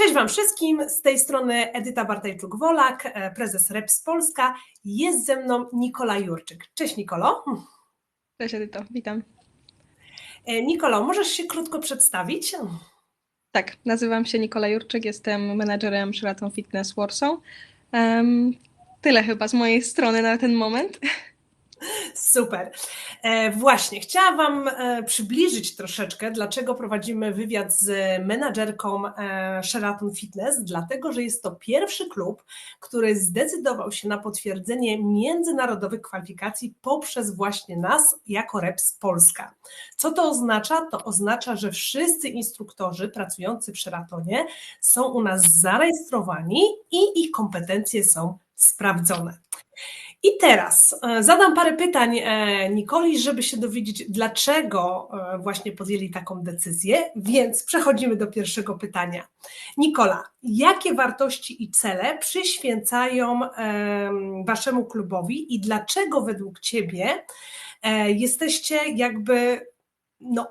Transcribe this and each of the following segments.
Cześć Wam wszystkim, z tej strony Edyta Bartajczuk-Wolak, e, prezes Reps Polska. Jest ze mną Nikola Jurczyk. Cześć Nikolo. Cześć Edyto, witam. E, Nikolo, możesz się krótko przedstawić? Tak, nazywam się Nikola Jurczyk, jestem menadżerem Sheraton Fitness Warsaw. Um, tyle chyba z mojej strony na ten moment. Super. E, właśnie, chciałam Wam e, przybliżyć troszeczkę, dlaczego prowadzimy wywiad z menadżerką e, Sheraton Fitness, dlatego że jest to pierwszy klub, który zdecydował się na potwierdzenie międzynarodowych kwalifikacji poprzez właśnie nas jako Reps Polska. Co to oznacza? To oznacza, że wszyscy instruktorzy pracujący w Sheratonie są u nas zarejestrowani i ich kompetencje są sprawdzone. I teraz e, zadam parę pytań e, Nikoli, żeby się dowiedzieć, dlaczego e, właśnie podjęli taką decyzję, więc przechodzimy do pierwszego pytania. Nikola, jakie wartości i cele przyświęcają waszemu klubowi i dlaczego według ciebie jesteście jakby no,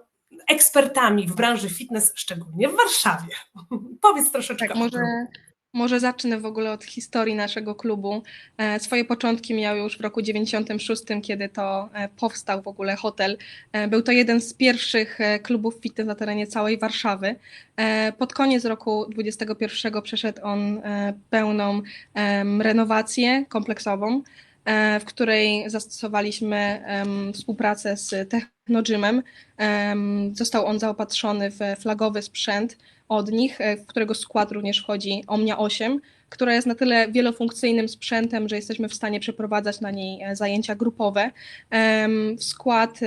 ekspertami w branży fitness, szczególnie w Warszawie? Powiedz troszeczkę. Tak, może, może zacznę w ogóle od historii naszego klubu. E, swoje początki miał już w roku 96, kiedy to e, powstał w ogóle hotel. E, był to jeden z pierwszych klubów fitness na terenie całej Warszawy. Pod koniec roku 2021 przeszedł on pełną renowację kompleksową, w której zastosowaliśmy współpracę z Technogymem. Został on zaopatrzony w flagowy sprzęt, od nich, e, w którego skład również wchodzi Omnia 8, która jest na tyle wielofunkcyjnym sprzętem, że jesteśmy w stanie przeprowadzać na niej e, zajęcia grupowe. W skład,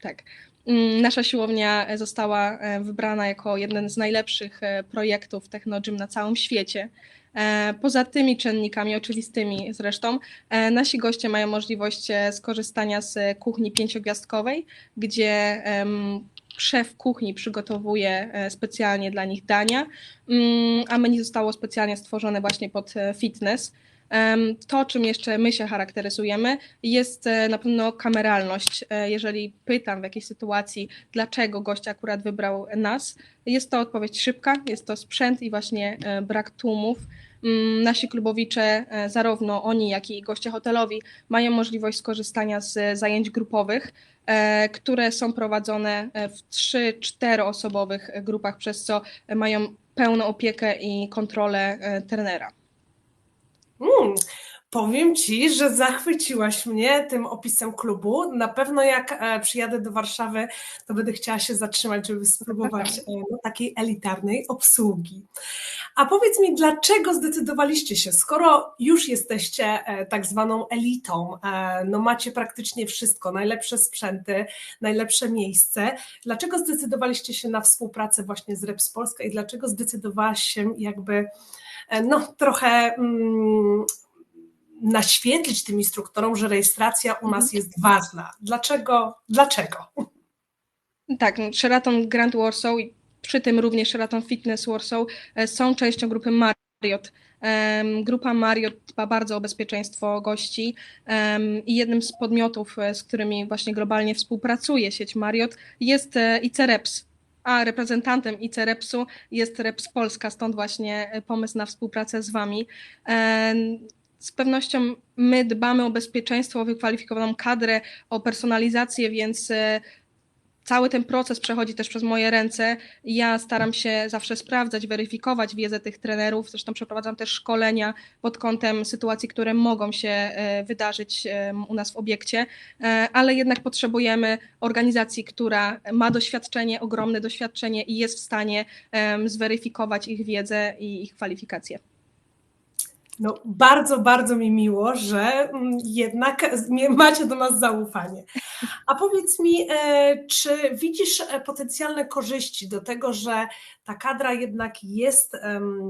tak, mm, Nasza siłownia została e, wybrana jako jeden z najlepszych projektów Technogym na całym świecie. Poza tymi czynnikami oczywistymi zresztą, nasi goście mają możliwość skorzystania z kuchni pięciogwiazdkowej, gdzie szef kuchni przygotowuje e, specjalnie dla nich dania, mm, a menu zostało specjalnie stworzone właśnie pod e, fitness. To, czym jeszcze my się charakteryzujemy, jest e, na pewno kameralność. Jeżeli pytam w jakiejś sytuacji, dlaczego gość akurat wybrał nas, jest to odpowiedź szybka, jest to sprzęt i właśnie brak tłumów. Mm, nasi klubowicze, zarówno oni, jak i goście hotelowi, mają możliwość skorzystania z zajęć grupowych E, które są prowadzone e, w 3-4 osobowych grupach, przez co mają pełną opiekę i kontrolę e, trenera. Mm, Powiem Ci, że zachwyciłaś mnie tym opisem klubu. Na pewno jak e, przyjadę do Warszawy, to będę chciała się zatrzymać, żeby spróbować e, no, takiej elitarnej obsługi. A powiedz mi, dlaczego zdecydowaliście się, skoro już jesteście e, tak zwaną elitą, no macie praktycznie wszystko, najlepsze sprzęty, najlepsze miejsce, dlaczego zdecydowaliście się na współpracę właśnie z Reps Polska i dlaczego zdecydowałaś się jakby no trochę mm, naświetlić tym instruktorom, że rejestracja u nas mhm. jest ważna. Dlaczego? Dlaczego? Tak, no, Sheraton Grand Warsaw i przy tym również Sheraton Fitness Warsaw e, są częścią grupy Marriott. Grupa Marriott dba bardzo o bezpieczeństwo gości i jednym z podmiotów, e, z którymi właśnie globalnie współpracuje sieć Marriott jest e, ICEREPS, a reprezentantem ICEREPS-u jest Reps Polska, stąd właśnie pomysł na współpracę z Wami z pewnością my dbamy o bezpieczeństwo, o wykwalifikowaną kadrę, o personalizację, więc e, cały ten proces przechodzi też przez moje ręce. Ja staram się zawsze sprawdzać, weryfikować wiedzę tych trenerów. Zresztą przeprowadzam też szkolenia pod kątem sytuacji, które mogą się e, wydarzyć u nas w obiekcie, e, ale jednak potrzebujemy organizacji, która ma doświadczenie, ogromne doświadczenie i jest w stanie zweryfikować ich wiedzę i ich kwalifikacje. No, bardzo, bardzo mi miło, że mm, jednak macie do nas zaufanie. A powiedz mi, e, czy widzisz e, potencjalne korzyści do tego, że ta kadra jednak jest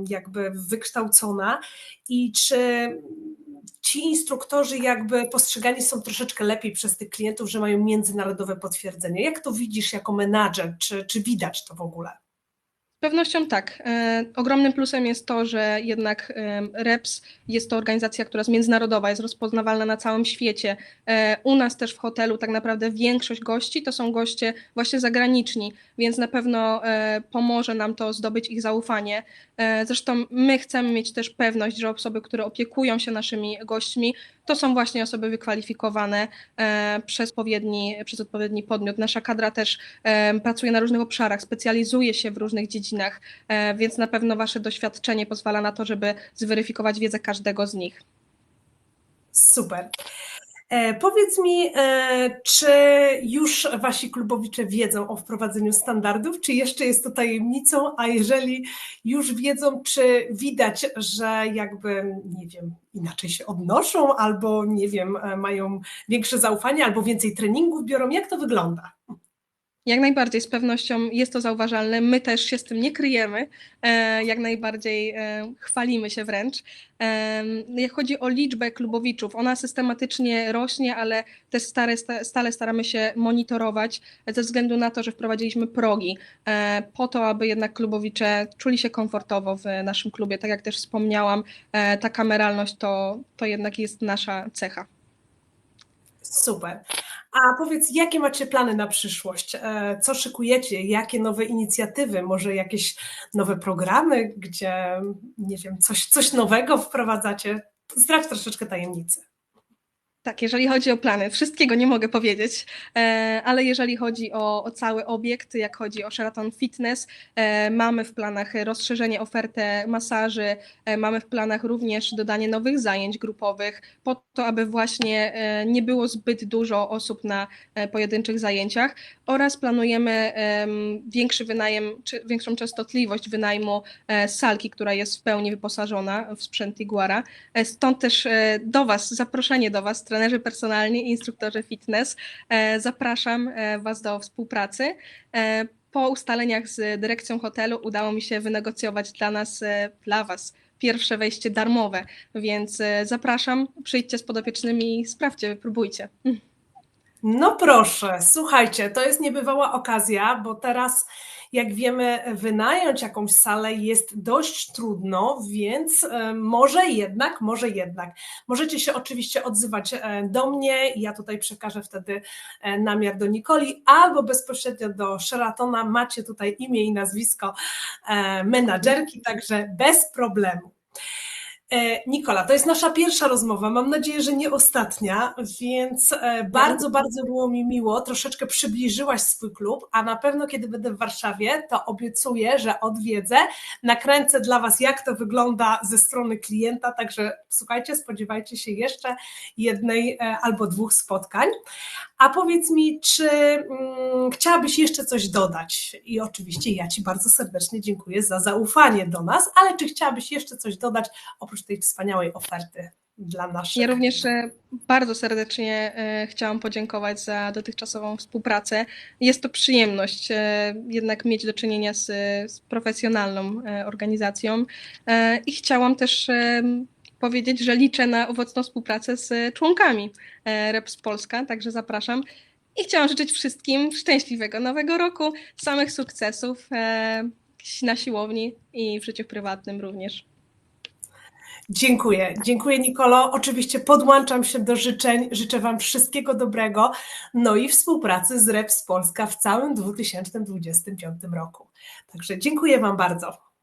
jakby wykształcona i czy ci instruktorzy jakby postrzegani są troszeczkę lepiej przez tych klientów, że mają międzynarodowe potwierdzenie? Jak to widzisz jako menadżer? Czy, czy widać to w ogóle? Pewnością tak. E, ogromnym plusem jest to, że jednak e, REPS jest to organizacja, która jest międzynarodowa, jest rozpoznawalna na całym świecie. E, u nas też w hotelu tak naprawdę większość gości to są goście właśnie zagraniczni, więc na pewno pomoże nam to zdobyć ich zaufanie. Zresztą my chcemy mieć też pewność, że osoby, które opiekują się naszymi gośćmi, to są właśnie osoby wykwalifikowane przez odpowiedni, przez odpowiedni podmiot. Nasza kadra też pracuje na różnych obszarach, specjalizuje się w różnych dziedzinach, e, więc na pewno Wasze doświadczenie pozwala na to, żeby zweryfikować wiedzę każdego z nich. Super. E, powiedz mi, e, czy już wasi klubowicze wiedzą o wprowadzeniu standardów, czy jeszcze jest to tajemnicą, a jeżeli już wiedzą, czy widać, że jakby, nie wiem, inaczej się odnoszą, albo nie wiem, mają większe zaufanie, albo więcej treningów biorą, jak to wygląda? Jak najbardziej, z pewnością jest to zauważalne. My też się z tym nie kryjemy. E, jak najbardziej e, chwalimy się wręcz. E, jak chodzi o liczbę klubowiczów, ona systematycznie rośnie, ale też stale, stale staramy się monitorować ze względu na to, że wprowadziliśmy progi po to, aby jednak klubowicze czuli się komfortowo w naszym klubie. Tak jak też wspomniałam, ta kameralność to, to jednak jest nasza cecha. Super. A powiedz, jakie macie plany na przyszłość? E, co szykujecie? Jakie nowe inicjatywy? Może jakieś nowe programy, gdzie, nie wiem, coś, coś nowego wprowadzacie? Zdradź troszeczkę tajemnicy. Tak, jeżeli chodzi o plany, wszystkiego nie mogę powiedzieć, e, ale jeżeli chodzi o, o cały obiekt, jak chodzi o Sheraton Fitness, e, mamy w planach rozszerzenie oferty masaży, e, mamy w planach również dodanie nowych zajęć grupowych, po to, aby właśnie nie było zbyt dużo osób na pojedynczych zajęciach oraz planujemy większy wynajem, większą częstotliwość wynajmu salki, która jest w pełni wyposażona w sprzęt Iguara. Stąd też do Was, zaproszenie do Was, trenerzy personalni i instruktorzy fitness. E, zapraszam e, Was do współpracy. E, po ustaleniach z dyrekcją hotelu udało mi się wynegocjować dla nas, dla Was pierwsze wejście darmowe, więc zapraszam, przyjdźcie z podopiecznymi i sprawdźcie, wypróbujcie. No proszę, słuchajcie, to jest niebywała okazja, bo teraz jak wiemy, wynająć jakąś salę jest dość trudno, więc e, może jednak, może jednak. Możecie się oczywiście odzywać e, do mnie, ja tutaj przekażę wtedy e, namiar do Nikoli, albo bezpośrednio do Sheratona. Macie tutaj imię i nazwisko menadżerki, także bez problemu. E, Nikola, to jest nasza pierwsza rozmowa. Mam nadzieję, że nie ostatnia, więc e, bardzo, bardzo było mi miło. Troszeczkę przybliżyłaś swój klub, a na pewno, kiedy będę w Warszawie, to obiecuję, że odwiedzę. Nakręcę dla Was, jak to wygląda ze strony klienta. Także słuchajcie, spodziewajcie się jeszcze jednej e, albo dwóch spotkań. A powiedz mi, czy mm, chciałabyś jeszcze coś dodać? I oczywiście ja Ci bardzo serdecznie dziękuję za zaufanie do nas, ale czy chciałabyś jeszcze coś dodać oprócz tej wspaniałej oferty dla naszych? Ja również e, bardzo serdecznie e, chciałam podziękować za dotychczasową współpracę. Jest to przyjemność e, jednak mieć do czynienia z, z profesjonalną organizacją i chciałam też powiedzieć, że liczę na owocną współpracę z członkami e, Reps Polska, także zapraszam. I chciałam życzyć wszystkim szczęśliwego nowego roku, samych sukcesów e, na siłowni i w życiu prywatnym również. Dziękuję, dziękuję Nikolo. Oczywiście podłączam się do życzeń, życzę Wam wszystkiego dobrego, no i współpracy z Reps Polska w całym 2025 roku. Także dziękuję Wam bardzo.